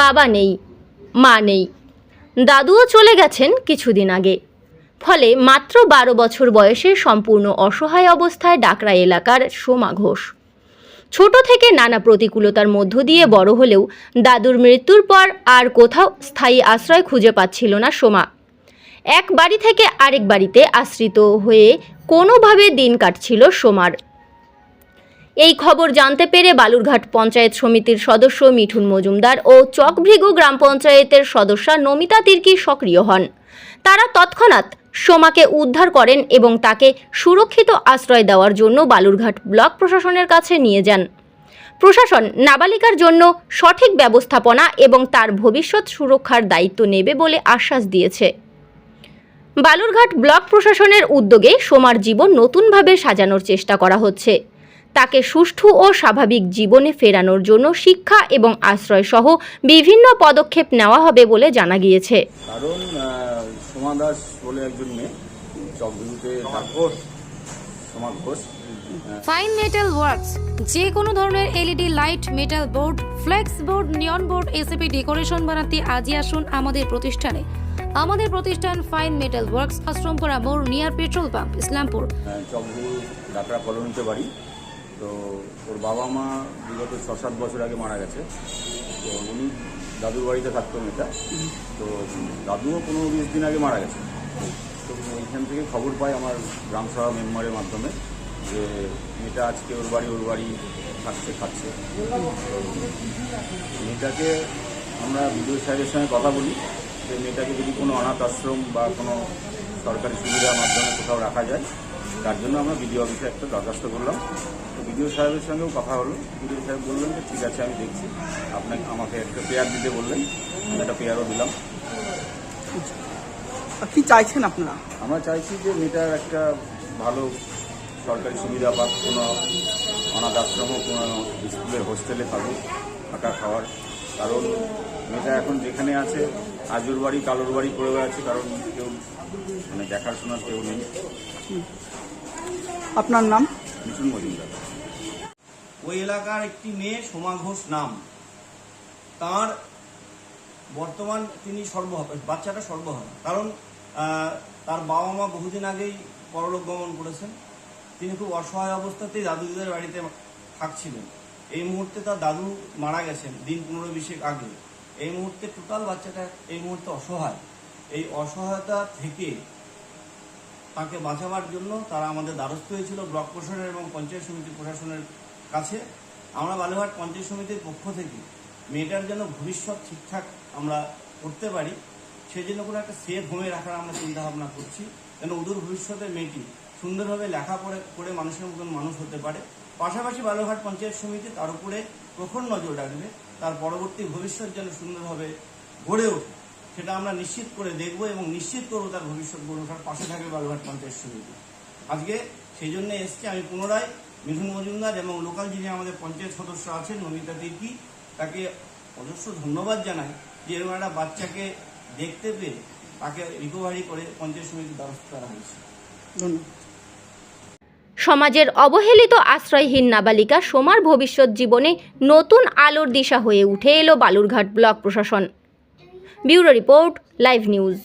বাবা নেই, মা নেই। দাদুও চলে গেছেন কিছুদিন আগে। ফলে মাত্র বারো বছর বয়সে সম্পূর্ণ অসহায় অবস্থায় ডাকরা এলাকার সোমা ঘোষ। ছোট থেকে নানা প্রতিকূলতার মধ্য দিয়ে বড় হলেও দাদুর মৃত্যুর পর আর কোথাও স্থায়ী আশ্রয় খুঁজে পাচ্ছিল না সোমা। এক বাড়ি থেকে আরেক বাড়িতে আশ্রিত হয়ে কোনোভাবে দিন কাটছিল সোমার এই খবর জানতে পেরে বালুরঘাট পঞ্চায়েত সমিতির সদস্য মিঠুন মজুমদার ও চকভৃগু গ্রাম পঞ্চায়েতের সদস্যা নমিতা তির্কি সক্রিয় হন। তারা তৎক্ষণাৎ সোমাকে উদ্ধার করেন এবং তাকে সুরক্ষিত আশ্রয় দেওয়ার জন্য বালুরঘাট ব্লক প্রশাসনের কাছে নিয়ে যান। প্রশাসন নাবালিকার জন্য সঠিক ব্যবস্থাপনা এবং তার ভবিষ্যৎ সুরক্ষার দায়িত্ব নেবে বলে আশ্বাস দিয়েছে। বালুরঘাট ব্লক প্রশাসনের উদ্যোগে সোমার জীবন নতুনভাবে সাজানোর চেষ্টা করা হচ্ছে। তাকে সুষ্ঠু ও স্বাভাবিক জীবনে ফেরানোর জন্য শিক্ষা এবং আশ্রয় সহ বিভিন্ন পদক্ষেপ নেওয়া হবে বলে জানা গিয়েছে। কারণ সোমা দাস বলে একজন মেয়ে চকভিউতে Soma Ghosh. Fine metal works যে কোনো ধরনের LED light metal board flex board neon board SAP decoration বানাতে আজই আসুন আমাদের প্রতিষ্ঠানে। আমাদের প্রতিষ্ঠান ফাইন মেটাল ওয়ার্কস আশ্রমপাড়া মোড় নিয়ার পেট্রোল পাম্প ইসলামপুর। কলোনিতে বাড়ি। তো ওর বাবা মা বিগত ছ সাত বছর আগে মারা গেছে। তো উনি দাদুর বাড়িতে থাকতো মেয়েটা তো দাদুও পনেরো বিশ দিন আগে মারা গেছে। তো ওইখান থেকে খবর পাই আমার গ্রাম সভা মেম্বারের মাধ্যমে যে মেয়েটা আজকে ওর বাড়ি ওর বাড়ি থাকছে, খাচ্ছে। মেয়েটাকে আমরা বিডিও সাহেবের সঙ্গে কথা বলি। যে মেয়েটাকে যদি কোনো অনাথ আশ্রম বা কোনো সরকারি সুবিধার মাধ্যমে কোথাও রাখা যায় তার জন্য আমরা বিডিও অফিসে একটা দরখাস্ত করলাম। তো বিডিও সাহেবের সঙ্গেও কথা হলো। বিডিও সাহেব বললেন যে ঠিক আছে আমি দেখছি। আপনাকে আমাকে একটা পেয়ার দিতে বললেন। আমি একটা পেয়ারও দিলাম। কি চাইছেন আপনারা? আমরা চাইছি যে মেয়েটার একটা ভালো সরকারি সুবিধা পাক কোনো অনাথ আশ্রম কোনো স্কুলের হোস্টেলে থাকুক থাকা খাওয়ার। কারণ মেয়েটা এখন যেখানে আছে আজুর বাড়ি কালোর বাড়ি পড়ে আছে কারণ কেউ মানে দেখাশোনার কেউ নেই। আপনার নাম? মিঠুন মজুমদার। ওই এলাকার একটি মেয়ে সোমা ঘোষ নাম। তার বর্তমান তিনি সর্বহারা বাচ্চাটা সর্বহারা কারণ তার বাবা মা বহুদিন আগেই পরলোক গমন করেছেন। তিনি খুব অসহায় অবস্থাতেই দাদুদের বাড়িতে থাকছিলেন। এই মুহূর্তে তার দাদু মারা গেছেন দিন পনেরো বিশেক আগে। এই মুহূর্তে টোটাল বাচ্চাটা এই মুহূর্তে অসহায়। এই অসহায়তা থেকে তাকে বাঁচাবার জন্য তারা আমাদের দ্বারস্থ হয়েছিল ব্লক প্রশাসনের এবং পঞ্চায়েত সমিতি প্রশাসনের কাছে। আমরা বালুঘাট পঞ্চায়েত সমিতির পক্ষ থেকে মেয়েটার যেন ভবিষ্যৎ ঠিকঠাক আমরা করতে পারি সেই জন্য কোনো একটা সেফ হোমে রাখার আমরা চিন্তা ভাবনা করছি। যেন অদূর ভবিষ্যতে মেয়েটি সুন্দরভাবে লেখাপড়া করে মানুষের মতন মানুষ হতে পারে। পাশাপাশি বালুঘাট পঞ্চায়েত সমিতি তার উপরে প্রখর নজর রাখবে, তার পরবর্তী ভবিষ্যৎ যেন সুন্দরভাবে গড়ে ওঠে। সেটা আমরা নিশ্চিত করে দেখব এবং নিশ্চিত করব তার ভবিষ্যৎ গড়ে ওঠার পাশে থাকবে বালুঘাট পঞ্চায়েত সমিতি। আজকে সেই জন্য এসছি আমি পুনরায় মিঠুন মজুমদার এবং লোকাল যিনি আমাদের পঞ্চায়েত সদস্য আছেন নমিতা তির্কি তাকে অজস্র ধন্যবাদ জানাই যে এরকম একটা বাচ্চাকে দেখতে পেয়ে তাকে রিকভারি করে পঞ্চায়েত সমিতির দ্বারস্থ করা হয়েছে। ধন্যবাদ। সমাজের অবহেলিত আশ্রয়হীন নাবালিকা সোমার ভবিষ্যৎ জীবনে নতুন আলোর দিশা হয়ে উঠে এলো বালুরঘাট ব্লক প্রশাসন। Bureau report live news